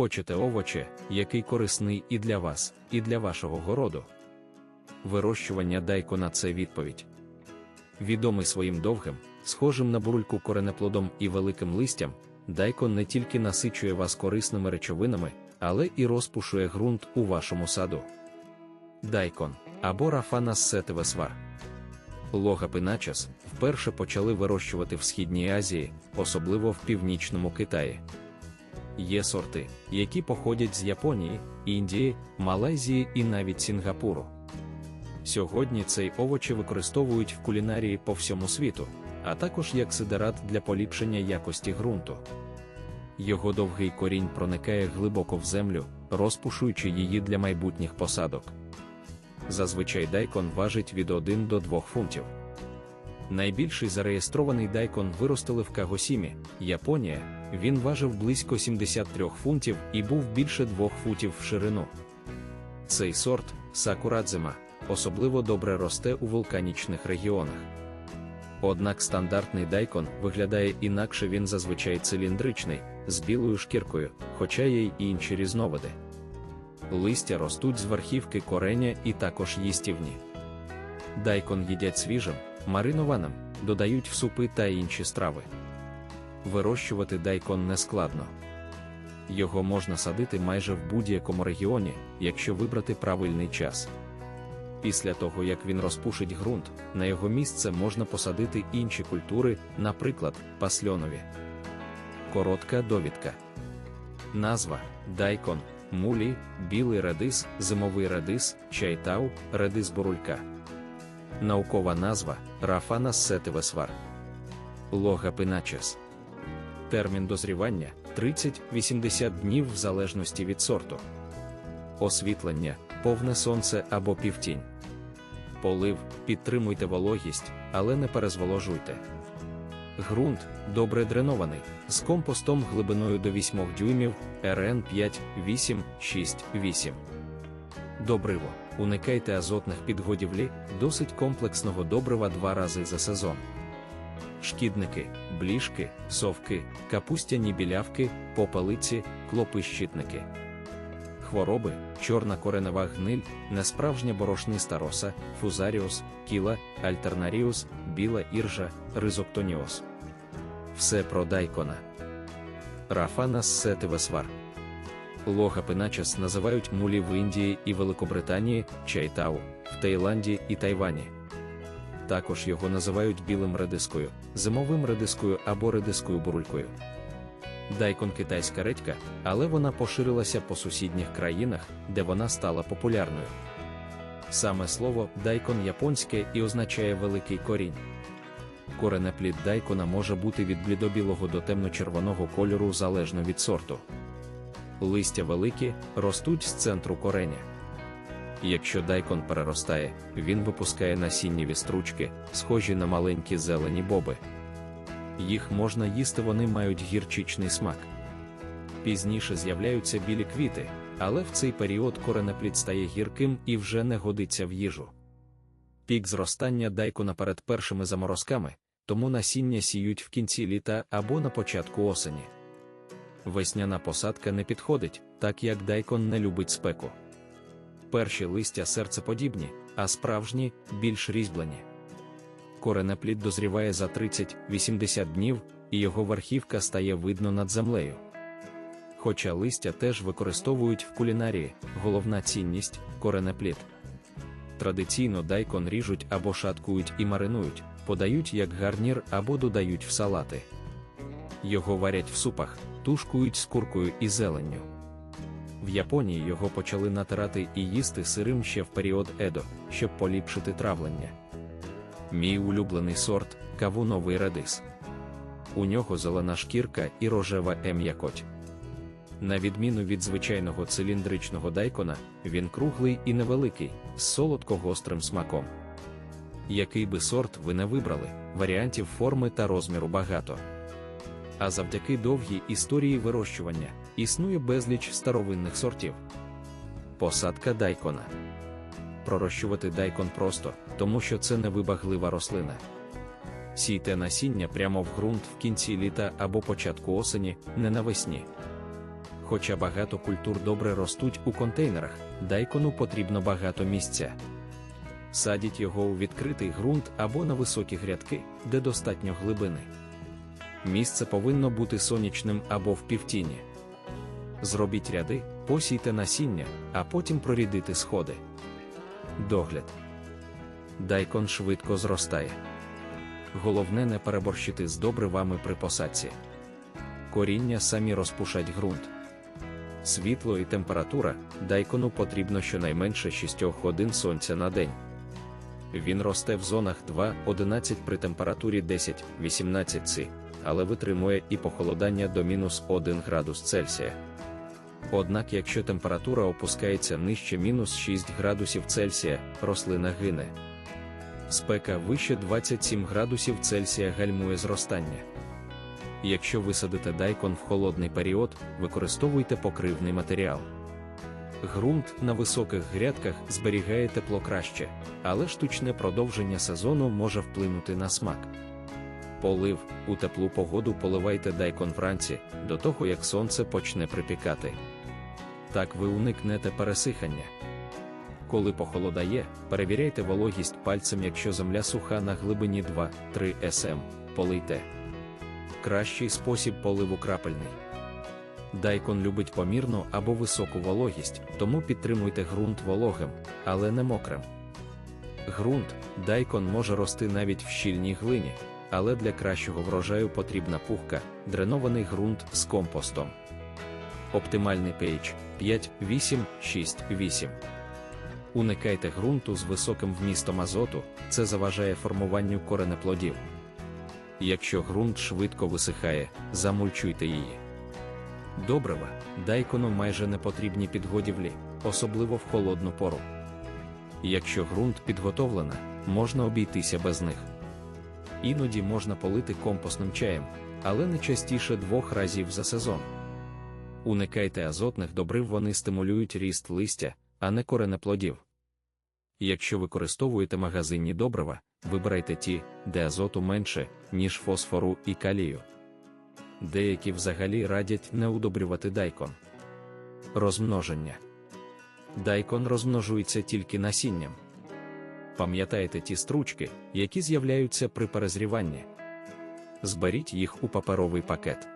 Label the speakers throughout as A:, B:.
A: Хочете овоче, який корисний і для вас, і для вашого городу? Вирощування дайкона це відповідь. Відомий своїм довгим, схожим на бурульку коренеплодом і великим листям, дайкон не тільки насичує вас корисними речовинами, але і розпушує ґрунт у вашому саду. Дайкон або рафана сетевесвар. Лога вперше почали вирощувати в Східній Азії, особливо в північному Китаї. Є сорти, які походять з Японії, Індії, Малайзії і навіть Сінгапуру. Сьогодні цей овочі використовують в кулінарії по всьому світу, а також як сидерат для поліпшення якості ґрунту. Його довгий корінь проникає глибоко в землю, розпушуючи її для майбутніх посадок. Зазвичай дайкон важить від 1 до 2 фунтів. Найбільший зареєстрований дайкон виростили в Кагосімі, Японія. Він важив близько 73 фунтів і був більше 2 футів в ширину. Цей сорт сакурадзима особливо добре росте у вулканічних регіонах. Однак стандартний дайкон виглядає інакше він зазвичай циліндричний, з білою шкіркою, хоча є й інші різновиди. Листя ростуть з верхівки кореня і також їстівні. Дайкон їдять свіжим, маринованим, додають в супи та інші страви. Вирощувати дайкон нескладно. Його можна садити майже в будь-якому регіоні, якщо вибрати правильний час. Після того, як він розпушить ґрунт, на його місце можна посадити інші культури, наприклад, пасльонові. Коротка довідка. Назва дайкон, мулі, білий редис, зимовий редис, чайтау, редис бурулька. Наукова назва рафана сетевесвар. Лога пиначес. Термін дозрівання 30-80 днів в залежності від сорту. Освітлення, повне сонце або півтінь. Полив, підтримуйте вологість, але не перезволожуйте. Ґрунт добре дренований, з компостом глибиною до 8 дюймів РН 5, 8, 6, 8. Добриво. Уникайте азотних підгодівлі, досить комплексного добрива два рази за сезон. Шкідники, бліжки, совки, капустяні білявки, попелиці, клопищитники. Хвороби, чорна коренева гниль, несправжня борошниста роса, фузаріус, кіла, альтернаріус, біла іржа, ризоктоніоз. Все про дайкона. Рафанас сетивесвар. Лога пиначас називають мулі в Індії і Великобританії, чайтау, в Таїланді і Тайвані. Також його називають білим редискою, зимовим редискою або редискою бурулькою. Дайкон китайська редька, але вона поширилася по сусідніх країнах, де вона стала популярною. Саме слово дайкон японське і означає великий корінь. Коренеплід дайкона може бути від блідобілого до темно-червоного кольору залежно від сорту. Листя великі, ростуть з центру кореня. Якщо дайкон переростає, він випускає насіннєві стручки, схожі на маленькі зелені боби. Їх можна їсти, вони мають гірчичний смак. Пізніше з'являються білі квіти, але в цей період коренеплід стає гірким і вже не годиться в їжу. Пік зростання дайкона перед першими заморозками, тому насіння сіють в кінці літа або на початку осені. Весняна посадка не підходить, так як дайкон не любить спеку. Перші листя серцеподібні, а справжні більш різьблені. Коренеплід дозріває за 30-80 днів, і його верхівка стає видно над землею. Хоча листя теж використовують в кулінарії, головна цінність коренеплід. Традиційно дайкон ріжуть або шаткують і маринують, подають як гарнір або додають в салати. Його варять в супах, тушкують з куркою і зеленню. В Японії його почали натирати і їсти сирим ще в період Едо, щоб поліпшити травлення. Мій улюблений сорт кавуновий редис. У нього зелена шкірка і рожева ем'якоть. На відміну від звичайного циліндричного дайкона, він круглий і невеликий, з солодко-гострим смаком. Який би сорт ви не вибрали, варіантів форми та розміру багато. А завдяки довгій історії вирощування існує безліч старовинних сортів. Посадка дайкона. Пророщувати дайкон просто, тому що це невибаглива рослина. Сійте насіння прямо в ґрунт в кінці літа або початку осені, не навесні. Хоча багато культур добре ростуть у контейнерах, дайкону потрібно багато місця. Садіть його у відкритий ґрунт або на високі грядки, де достатньо глибини. Місце повинно бути сонячним або в півтіні. Зробіть ряди, посійте насіння, а потім прорідити сходи. Догляд. Дайкон швидко зростає. Головне не переборщити з добривами при посадці. Коріння самі розпушать ґрунт. Світло і температура дайкону потрібно щонайменше 6 годин сонця на день. Він росте в зонах 2-11 при температурі 10-18 С, але витримує і похолодання до мінус 1 градус Цельсія. Однак, якщо температура опускається нижче мінус 6 градусів Цельсія, рослина гине. Спека вище 27 градусів Цельсія гальмує зростання. Якщо висадите дайкон в холодний період, використовуйте покривний матеріал. Грунт на високих грядках зберігає тепло краще, але штучне продовження сезону може вплинути на смак. Полив у теплу погоду поливайте дайкон вранці, до того як сонце почне припікати. Так ви уникнете пересихання. Коли похолодає, перевіряйте вологість пальцем, якщо земля суха на глибині 2-3 см, полийте. Кращий спосіб поливу крапельний. Дайкон любить помірну або високу вологість, тому підтримуйте ґрунт вологим, але не мокрим. Ґрунт дайкон може рости навіть в щільній глині, але для кращого врожаю потрібна пухка, дренований ґрунт з компостом. Оптимальний pH 5, 8, 6, 8. Уникайте ґрунту з високим вмістом азоту, це заважає формуванню коренеплодів. Якщо ґрунт швидко висихає, замульчуйте її. Добрива, дайкону майже не потрібні підгодівлі, особливо в холодну пору. Якщо ґрунт підготовлена, можна обійтися без них. Іноді можна полити компостним чаєм, але не частіше двох разів за сезон. Уникайте азотних добрив, вони стимулюють ріст листя, а не коренеплодів. Якщо використовуєте магазинні добрива, вибирайте ті, де азоту менше, ніж фосфору і калію. Деякі взагалі радять не удобрювати дайкон. Розмноження. Дайкон розмножується тільки насінням. Пам'ятайте ті стручки, які з'являються при перезріванні. Зберіть їх у паперовий пакет.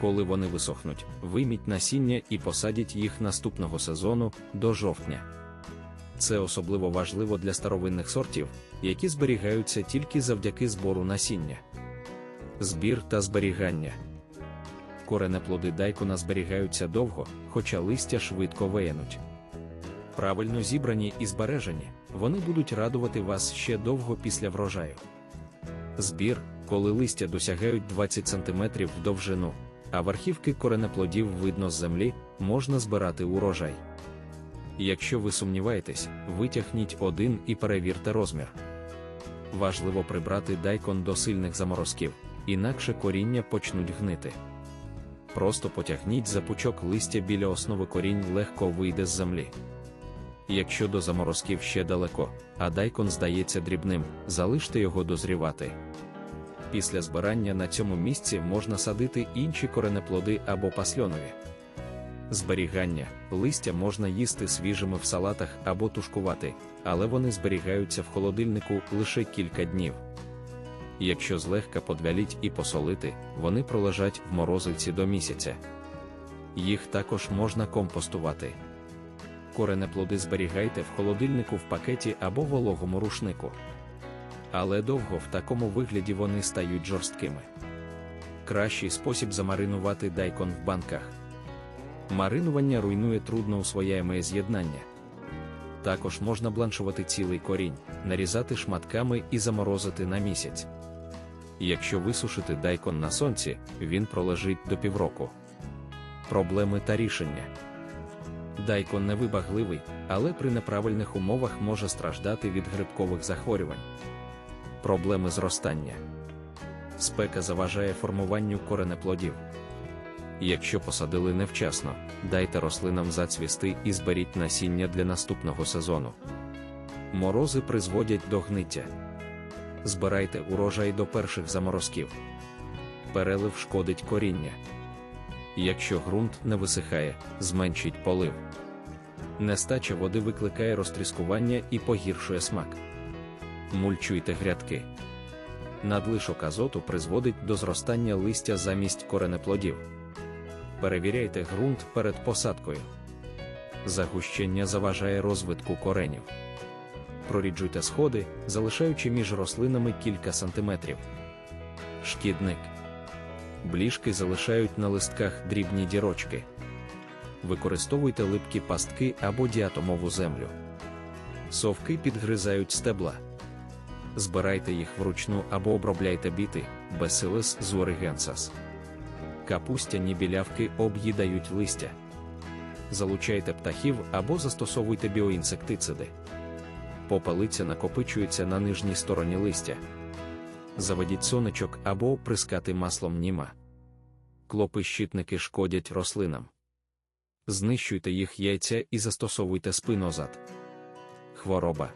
A: Коли вони висохнуть, вийміть насіння і посадіть їх наступного сезону до жовтня. Це особливо важливо для старовинних сортів, які зберігаються тільки завдяки збору насіння. Збір та зберігання. Коренеплоди дайкона зберігаються довго, хоча листя швидко виянуть. Правильно зібрані і збережені, вони будуть радувати вас ще довго після врожаю. Збір, коли листя досягають 20 см в довжину, а верхівки коренеплодів видно з землі, можна збирати урожай. Якщо ви сумніваєтесь, витягніть один і перевірте розмір. Важливо прибрати дайкон до сильних заморозків, інакше коріння почнуть гнити. Просто потягніть за пучок листя біля основи корінь легко вийде з землі. Якщо до заморозків ще далеко, а дайкон здається дрібним, залиште його дозрівати. Після збирання на цьому місці можна садити інші коренеплоди або пасльонові. Зберігання листя можна їсти свіжими в салатах або тушкувати, але вони зберігаються в холодильнику лише кілька днів. Якщо злегка подвяліть і посолити, вони пролежать в морозильці до місяця. Їх також можна компостувати. Коренеплоди зберігайте в холодильнику в пакеті або вологому рушнику. Але довго в такому вигляді вони стають жорсткими. Кращий спосіб замаринувати дайкон в банках. Маринування руйнує трудно усвояєме з'єднання. Також можна бланшувати цілий корінь, нарізати шматками і заморозити на місяць. Якщо висушити дайкон на сонці, він пролежить до півроку. Проблеми та рішення. Дайкон невибагливий, але при неправильних умовах може страждати від грибкових захворювань. Проблеми зростання. Спека заважає формуванню коренеплодів. Якщо посадили невчасно, дайте рослинам зацвісти і зберіть насіння для наступного сезону. Морози призводять до гниття. Збирайте урожай до перших заморозків. Перелив шкодить коріння. Якщо ґрунт не висихає, зменшіть полив. Нестача води викликає розтріскування і погіршує смак. Мульчуйте грядки. Надлишок азоту призводить до зростання листя замість коренеплодів. Перевіряйте ґрунт перед посадкою. Загущення заважає розвитку коренів. Проріджуйте сходи, залишаючи між рослинами кілька сантиметрів. Шкідник. Бліжки залишають на листках дрібні дірочки. Використовуйте липкі пастки або діатомову землю. Совки підгризають стебла. Збирайте їх вручну або обробляйте біти Bacillus zuarigensas. Капустяні білявки об'їдають листя. Залучайте птахів або застосовуйте біоінсектициди. Попелиця накопичується на нижній стороні листя. Заведіть сонечок або оприскати маслом німа. Клопи-щитники шкодять рослинам. Знищуйте їх яйця і застосовуйте спинозад. Хвороба.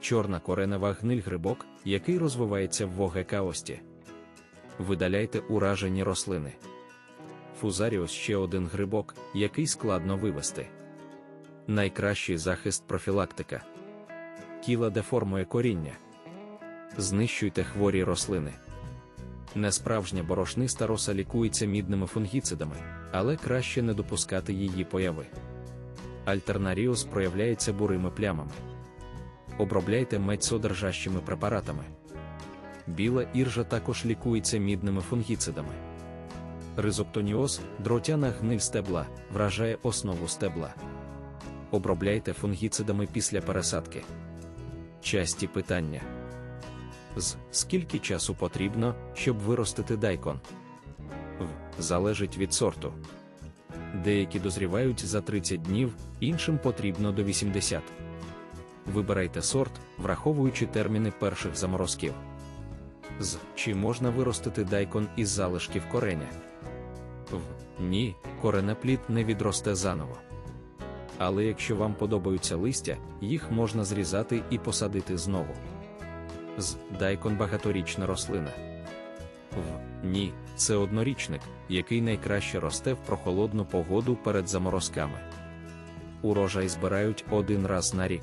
A: Чорна коренева гниль грибок, який розвивається в вогекаості. Видаляйте уражені рослини. Фузаріус ще один грибок, який складно вивести. Найкращий захист профілактика. Кіла деформує коріння. Знищуйте хворі рослини. Несправжня борошниста роса лікується мідними фунгіцидами, але краще не допускати її появи. Альтернаріус проявляється бурими плямами. Обробляйте медь содержащими препаратами. Біла іржа також лікується мідними фунгіцидами. Ризоптоніоз, дротяна гниль стебла, вражає основу стебла. Обробляйте фунгіцидами після пересадки. Часті питання. З скільки часу потрібно, щоб виростити дайкон? В залежить від сорту. Деякі дозрівають за 30 днів, іншим потрібно до 80. Вибирайте сорт, враховуючи терміни перших заморозків. З чи можна виростити дайкон із залишків кореня? В ні, коренеплід не відросте заново. Але якщо вам подобаються листя, їх можна зрізати і посадити знову. З дайкон багаторічна рослина. В ні, це однорічник, який найкраще росте в прохолодну погоду перед заморозками. Урожай збирають один раз на рік.